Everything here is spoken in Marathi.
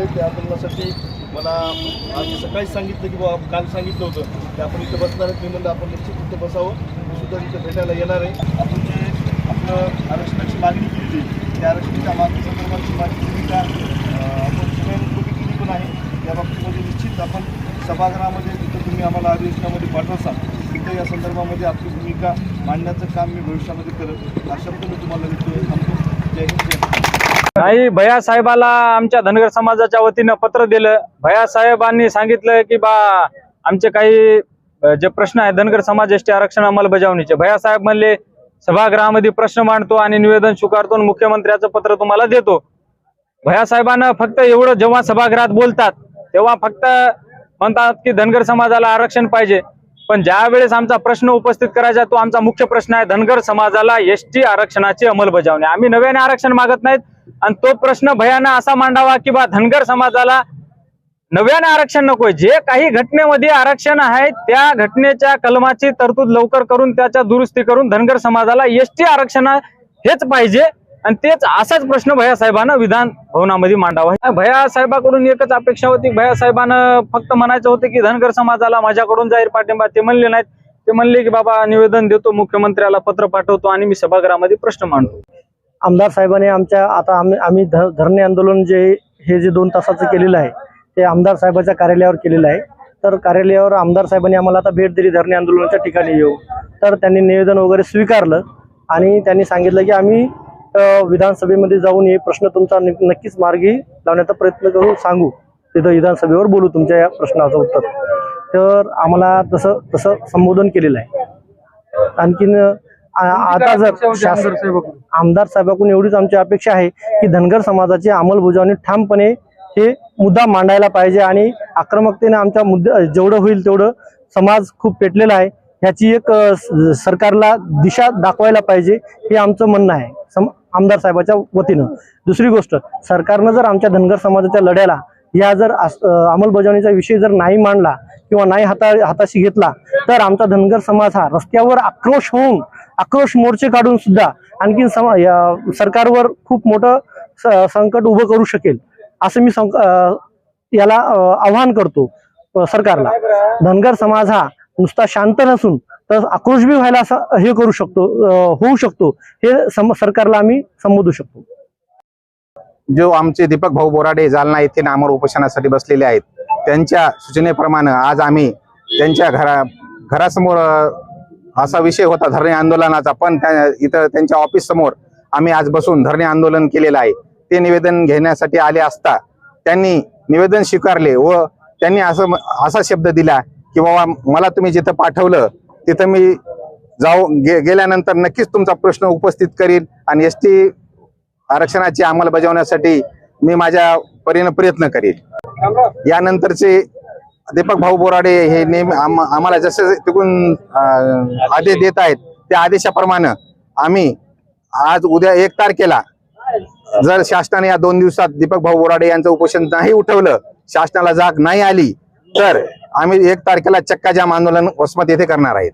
सांगितले त्या आंदोलनासाठी मला आज सकाळी सांगितलं की बाबा काल सांगितलं होतं. की आपण इथं बसणार आहे मी म्हणलं आपण निश्चित इथं बसावं. मी सुद्धा इथं भेटायला येणार आहे. आपण जे आपलं आरक्षणाची मागणी केली होती. त्या आरक्षणाच्या मागणी संदर्भाची मागणी का? आपण शिवाय केली पण आहे. त्या बाबतीमध्ये निश्चित आपण सभागृहामध्ये तिथं तुम्ही आम्हाला अधिवेशनामध्ये पाठवसाल. तिथं या संदर्भामध्ये आपली भूमिका मांडण्याचं काम मी भविष्यामध्ये करत हा तुम्हाला मी तुम्हाला सांगतो जय हिंद जय नाही भया साहेबाला आमच्या धनगर समाजाच्या वतीनं पत्र दिलं. भया साहेबांनी सांगितलं की बा आमचे काही जे प्रश्न आहे धनगर समाज एसटी आरक्षण अंमलबजावणीचे. भैया साहेब म्हणले सभागृहामध्ये प्रश्न मांडतो आणि निवेदन स्वीकारतो मुख्यमंत्र्याचं पत्र तुम्हाला देतो. भया साहेबांना फक्त एवढं जेव्हा सभागृहात बोलतात तेव्हा फक्त म्हणतात की धनगर समाजाला आरक्षण पाहिजे. पण ज्या वेळेस आमचा प्रश्न उपस्थित करायचा तो आमचा मुख्य प्रश्न आहे धनगर समाजाला एस आरक्षणाची अंमलबजावणी. आम्ही नव्याने आरक्षण मागत नाहीत आणि तो प्रश्न भयाना असा मांडावा की बा धनगर समाजाला नव्याने आरक्षण नकोय. जे काही घटनेमध्ये आरक्षण आहे त्या घटनेच्या कलमाची तरतूद लवकर करून त्याच्या दुरुस्ती करून धनगर समाजाला एसटी आरक्षण हेच पाहिजे. आणि तेच असाच प्रश्न भया साहेबांना विधान भवनामध्ये मांडावा. भया साहेबाकडून एकच अपेक्षा होती. भैया साहेबानं फक्त म्हणायचं होतं की धनगर समाजाला माझ्याकडून जाहीर पाठिंबा ते म्हणले नाहीत. ते म्हणले की बाबा निवेदन देतो मुख्यमंत्र्याला पत्र पाठवतो आणि मी सभागृहामध्ये प्रश्न मांडतो. आमदार साहेबांनी आमच्या आता आम्ही आम्ही धरणे आंदोलन जे हे जे दोन तासाचं केलेलं आहे ते आमदार साहेबाच्या कार्यालयावर केलेलं आहे. तर कार्यालयावर आमदार साहेबांनी आम्हाला आता भेट दिली धरणे आंदोलनाच्या ठिकाणी येऊ तर त्यांनी निवेदन वगैरे स्वीकारलं आणि त्यांनी सांगितलं की आम्ही विधानसभेमध्ये जाऊन हे प्रश्न तुमचा नक्कीच मार्गी लावण्याचा प्रयत्न करू सांगू. तिथं विधानसभेवर बोलू तुमच्या या प्रश्नाचं उत्तर. तर आम्हाला तसं तसं संबोधन केलेलं आहे. आणखीन आता जर शासन आमदार साहेबाकडून? एवढीच आमची अपेक्षा आहे की धनगर समाजाची अंमलबजावणी ठामपणे हे मुद्दा मांडायला पाहिजे आणि आक्रमकतेने आमच्या मुद्दे जेवढं होईल तेवढं समाज खूप पेटलेला आहे. ह्याची एक सरकारला दिशा दाखवायला पाहिजे हे आमचं म्हणणं आहे सम आमदार साहेबाच्या वतीनं. दुसरी गोष्ट सरकारनं जर आमच्या धनगर समाजाच्या लढ्याला या जर अंमलबजावणीचा विषय जर नाही मांडला किंवा नाही हाता हाताशी घेतला तर आमचा धनगर समाज हा रस्त्यावर आक्रोश होऊन आक्रोश मोर्चे काढून सुद्धा आणखीन सम सरकारवर खूप मोठं संकट उभं करू शकेल असं मी संक याला आव्हान करतो सरकारला. धनगर समाज हा नुसता शांत नसून तर आक्रोश बी व्हायला असं हे करू शकतो होऊ शकतो हे सम सरकारला आम्ही संबोधू शकतो. जो आमचे दीपक भाऊ बोराडे जालना येथे नामर उपोषणासाठी बसलेले आहेत त्यांच्या सूचनेप्रमाणे आज आम्ही त्यांच्या घरा घरासमोर असा विषय होता धरणे आंदोलनाचा. पण त्या इथं त्यांच्या ऑफिस समोर आम्ही आज बसून धरणे आंदोलन केलेलं आहे. ते निवेदन घेण्यासाठी आले असता त्यांनी निवेदन स्वीकारले व त्यांनी असं असा शब्द दिला की बाबा मला तुम्ही जिथं पाठवलं तिथं मी जाऊ गे गेल्यानंतर नक्कीच तुमचा प्रश्न उपस्थित करील आणि एस टी आरक्षणाची अंमलबजावण्यासाठी मी माझ्या परीने प्रयत्न करील. यानंतरचे दीपक भाऊ बोराडे हे नेहमी आम- आम्हाला जसे तिकडून आदेश देत आहेत त्या आदेशाप्रमाणे आम्ही आज उद्या एक तारखेला जर शासनाने या दोन दिवसात दीपक भाऊ बोराडे यांचं उपोषण नाही उठवलं शासनाला जाग नाही आली तर आम्ही एक तारखेला चक्काजाम आंदोलन वसमत येथे करणार आहेत.